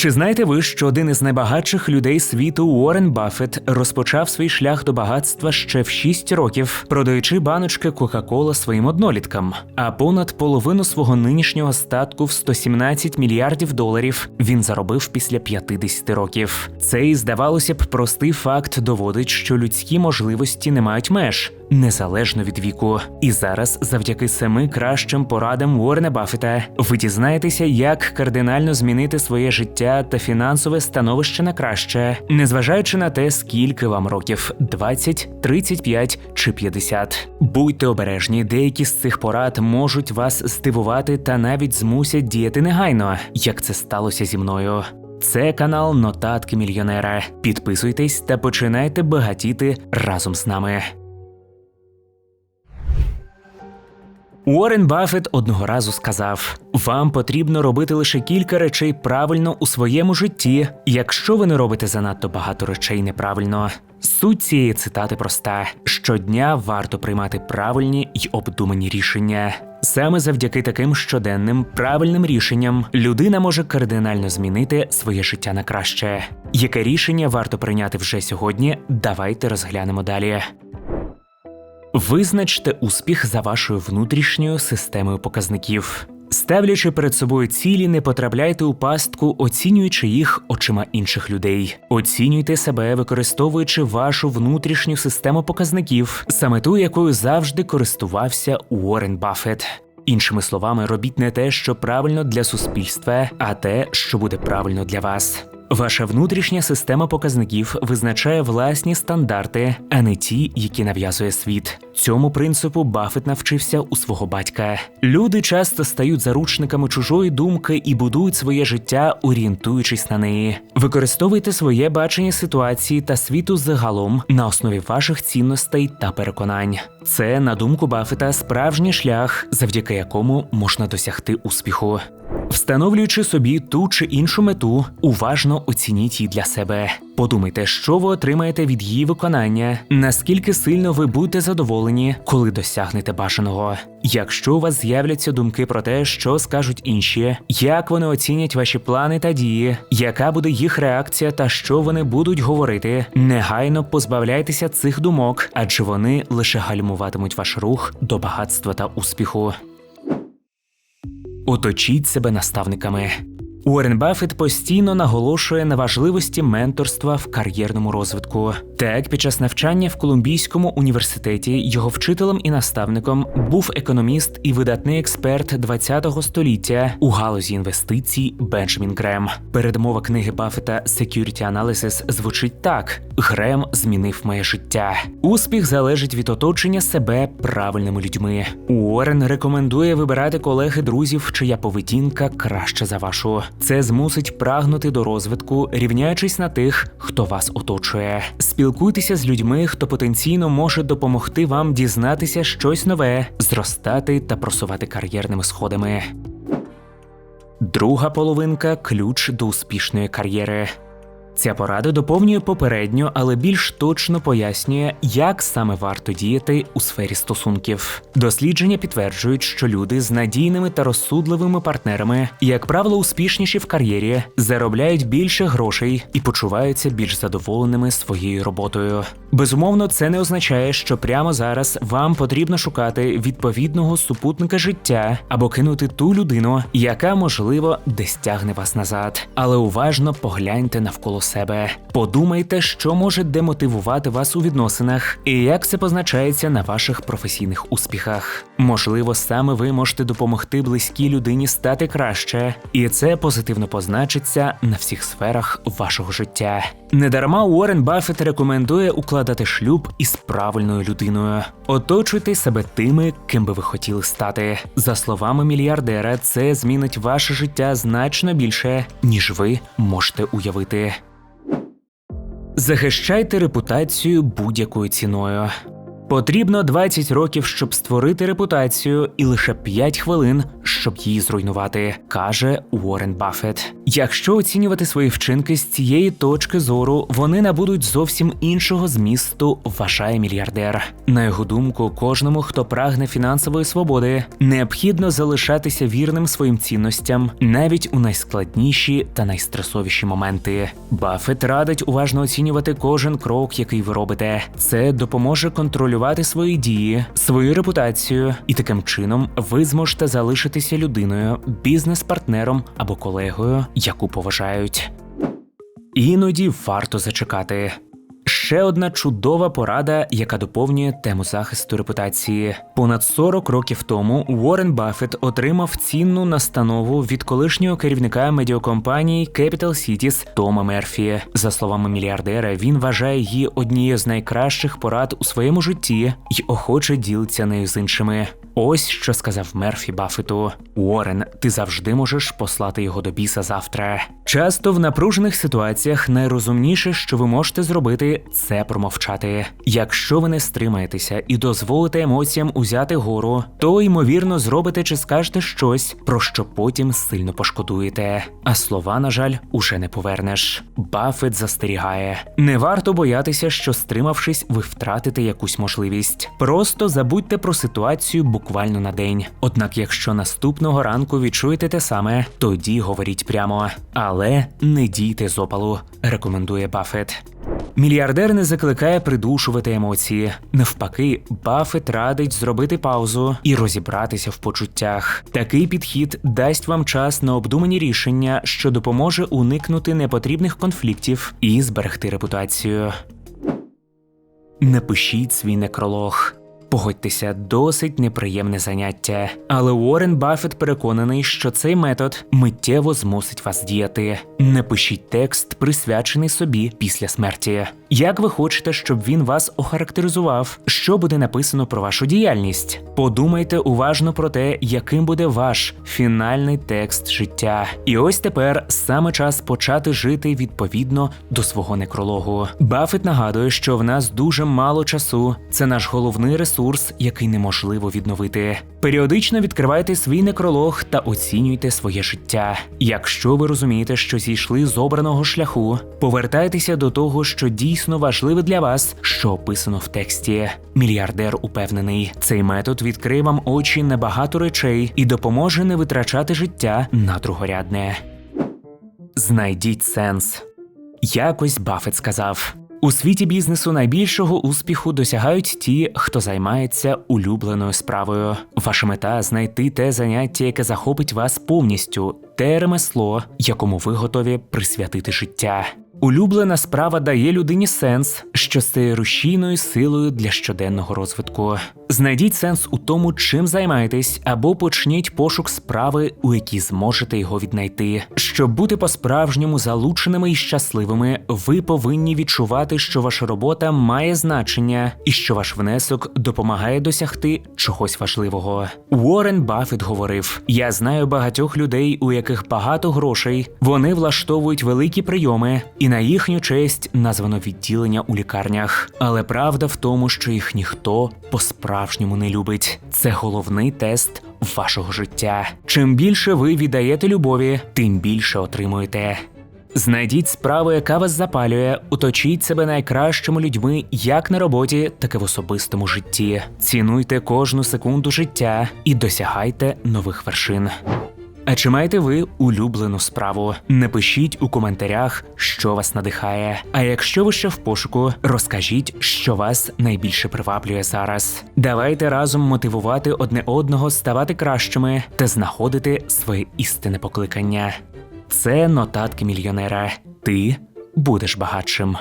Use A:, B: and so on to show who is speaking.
A: Чи знаєте ви, що один із найбагатших людей світу Уоррен Баффет розпочав свій шлях до багатства ще в 6 років, продаючи баночки Кока-Кола своїм одноліткам, а понад половину свого нинішнього статку в 117 мільярдів доларів він заробив після 50 років. Цей, здавалося б, простий факт доводить, що людські можливості не мають меж. Незалежно від віку, і зараз, завдяки семи кращим порадам Уоррена Баффета, ви дізнаєтеся, як кардинально змінити своє життя та фінансове становище на краще, незважаючи на те, скільки вам років 20, 35 чи 50. Будьте обережні, деякі з цих порад можуть вас здивувати та навіть змусять діяти негайно, як це сталося зі мною. Це канал Нотатки мільйонера. Підписуйтесь та починайте багатіти разом з нами. Уоррен Баффет одного разу сказав: вам потрібно робити лише кілька речей правильно у своєму житті, якщо ви не робите занадто багато речей неправильно. Суть цієї цитати проста: щодня варто приймати правильні й обдумані рішення. Саме завдяки таким щоденним правильним рішенням людина може кардинально змінити своє життя на краще. Яке рішення варто прийняти вже сьогодні? Давайте розглянемо далі. Визначте успіх за вашою внутрішньою системою показників. Ставлячи перед собою цілі, не потрапляйте у пастку, оцінюючи їх очима інших людей. Оцінюйте себе, використовуючи вашу внутрішню систему показників, саме ту, якою завжди користувався Уоррен Баффет. Іншими словами, робіть не те, що правильно для суспільства, а те, що буде правильно для вас. Ваша внутрішня система показників визначає власні стандарти, а не ті, які нав'язує світ. Цьому принципу Баффет навчився у свого батька. Люди часто стають заручниками чужої думки і будують своє життя, орієнтуючись на неї. Використовуйте своє бачення ситуації та світу загалом на основі ваших цінностей та переконань. Це, на думку Баффета, справжній шлях, завдяки якому можна досягти успіху. Встановлюючи собі ту чи іншу мету, уважно оцініть її для себе. Подумайте, що ви отримаєте від її виконання, наскільки сильно ви будете задоволені, коли досягнете бажаного. Якщо у вас з'являться думки про те, що скажуть інші, як вони оцінять ваші плани та дії, яка буде їх реакція та що вони будуть говорити, негайно позбавляйтеся цих думок, адже вони лише гальмуватимуть ваш рух до багатства та успіху. Оточіть себе наставниками. Уоррен Баффет постійно наголошує на важливості менторства в кар'єрному розвитку. Так, під час навчання в Колумбійському університеті його вчителем і наставником був економіст і видатний експерт ХХ століття у галузі інвестицій Бенджамін Грем. Передмова книги Баффета Security Analysis звучить так: Грем змінив моє життя. Успіх залежить від оточення себе правильними людьми. Уоррен рекомендує вибирати колег і друзів, чия поведінка краща за вашу. Це змусить прагнути до розвитку, рівняючись на тих, хто вас оточує. Спілкуйтеся з людьми, хто потенційно може допомогти вам дізнатися щось нове, зростати та просувати кар'єрними сходами. Друга половинка ключ до успішної кар'єри. Ця порада доповнює попередню, але більш точно пояснює, як саме варто діяти у сфері стосунків. Дослідження підтверджують, що люди з надійними та розсудливими партнерами, як правило, успішніші в кар'єрі, заробляють більше грошей і почуваються більш задоволеними своєю роботою. Безумовно, це не означає, що прямо зараз вам потрібно шукати відповідного супутника життя або кинути ту людину, яка можливо десь тягне вас назад. Але уважно погляньте навколо. Подумайте, що може демотивувати вас у відносинах, і як це позначається на ваших професійних успіхах. Можливо, саме ви можете допомогти близькій людині стати краще, і це позитивно позначиться на всіх сферах вашого життя. Недарма Уоррен Баффет рекомендує укладати шлюб із правильною людиною. Оточуйте себе тими, ким би ви хотіли стати. За словами мільярдера, це змінить ваше життя значно більше, ніж ви можете уявити. Захищайте репутацію будь-якою ціною. Потрібно 20 років, щоб створити репутацію, і лише 5 хвилин, щоб її зруйнувати, каже Уоррен Баффет. Якщо оцінювати свої вчинки з цієї точки зору, вони набудуть зовсім іншого змісту, вважає мільярдер. На його думку, кожному, хто прагне фінансової свободи, необхідно залишатися вірним своїм цінностям навіть у найскладніші та найстресовіші моменти. Баффет радить уважно оцінювати кожен крок, який ви робите. Це допоможе контролювати свої дії, свою репутацію, і таким чином ви зможете залишитися людиною, бізнес-партнером або колегою, яку поважають. Іноді варто зачекати. Ще одна чудова порада, яка доповнює тему захисту репутації. Понад 40 років тому Уоррен Баффет отримав цінну настанову від колишнього керівника медіакомпанії Capital Cities Тома Мерфі. За словами мільярдера, він вважає її однією з найкращих порад у своєму житті і охоче ділиться нею з іншими. Ось що сказав Мерфі Баффету. Уоррен, ти завжди можеш послати його до біса завтра. Часто в напружених ситуаціях найрозумніше, що ви можете зробити, це промовчати. Якщо ви не стримаєтеся і дозволите емоціям узяти гору, то ймовірно зробите чи скажете щось, про що потім сильно пошкодуєте. А слова, на жаль, уже не повернеш. Баффет застерігає: не варто боятися, що стримавшись, ви втратите якусь можливість. Просто забудьте про ситуацію буквально на день. Однак, якщо наступного ранку відчуєте те саме, тоді говоріть прямо. Але не дійте з опалу, рекомендує Баффет. Мільярдер не закликає придушувати емоції. Навпаки, Баффет радить зробити паузу і розібратися в почуттях. Такий підхід дасть вам час на обдумані рішення, що допоможе уникнути непотрібних конфліктів і зберегти репутацію. Напишіть свій некролог. Погодьтеся, досить неприємне заняття. Але Уоррен Баффет переконаний, що цей метод миттєво змусить вас діяти. Напишіть текст, присвячений собі після смерті. Як ви хочете, щоб він вас охарактеризував? Що буде написано про вашу діяльність? Подумайте уважно про те, яким буде ваш фінальний текст життя. І ось тепер саме час почати жити відповідно до свого некрологу. Баффет нагадує, що в нас дуже мало часу. Це наш головний ресурс, який неможливо відновити. Періодично відкривайте свій некролог та оцінюйте своє життя. Якщо ви розумієте, що зійшли з обраного шляху, повертайтеся до того, що дійсно важливе для вас, що описано в тексті. Мільярдер упевнений, цей метод відкриє вам очі на багато речей і допоможе не витрачати життя на другорядне. Знайдіть сенс. Якось Баффет сказав: у світі бізнесу найбільшого успіху досягають ті, хто займається улюбленою справою. Ваша мета знайти те заняття, яке захопить вас повністю, те ремесло, якому ви готові присвятити життя. Улюблена справа дає людині сенс, що стає рушійною силою для щоденного розвитку. Знайдіть сенс у тому, чим займаєтесь, або почніть пошук справи, у якій зможете його віднайти. Щоб бути по-справжньому залученими і щасливими, ви повинні відчувати, що ваша робота має значення і що ваш внесок допомагає досягти чогось важливого. Уоррен Баффет говорив: Я знаю багатьох людей, у яких багато грошей, вони влаштовують великі прийоми, і на їхню честь названо відділення у лікарнях. Але правда в тому, що їх ніхто по-справжньому не любить. Це головний тест вашого життя. Чим більше ви віддаєте любові, тим більше отримуєте. Знайдіть справу, яка вас запалює, уточіть себе найкращими людьми як на роботі, так і в особистому житті. Цінуйте кожну секунду життя і досягайте нових вершин. А чи маєте ви улюблену справу? Напишіть у коментарях, що вас надихає. А якщо ви ще в пошуку, розкажіть, що вас найбільше приваблює зараз. Давайте разом мотивувати одне одного ставати кращими та знаходити своє істинне покликання. Це нотатки мільйонера. Ти будеш багатшим.